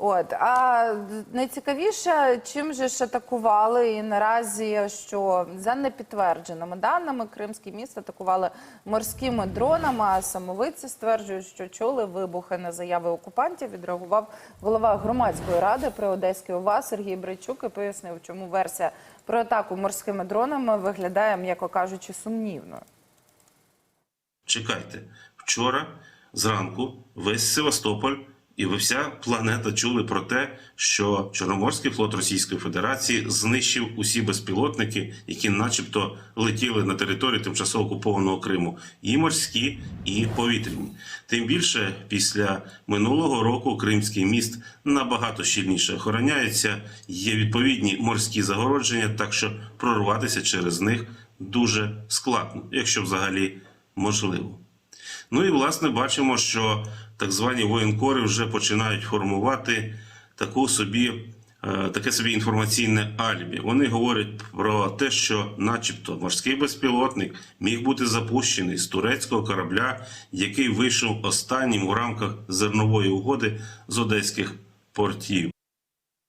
От а найцікавіше, чим же ж атакували, і наразі що за непідтвердженими даними Кримський міст атакували морськими дронами. А самовиці стверджують, що чули вибухи на заяви окупантів. Відреагував голова громадської ради при Одеській ОВА Сергій Брейчук і пояснив, чому версія про атаку морськими дронами виглядає, м'яко кажучи, сумнівною. Чекайте, вчора зранку весь Севастополь і ви вся планета чули про те, що Чорноморський флот Російської Федерації знищив усі безпілотники, які, начебто, летіли на територію тимчасово окупованого Криму, і морські, і повітряні. Тим більше після минулого року Кримський міст набагато щільніше охороняється. Є відповідні морські загородження, так що прорватися через них дуже складно, якщо взагалі можливо. Ну і власне бачимо, що так звані воєнкори вже починають формувати таку собі. е, Таке собі інформаційне алібі. Вони говорять про те, що, начебто, морський безпілотник міг бути запущений з турецького корабля, який вийшов останнім у рамках зернової угоди з одеських портів.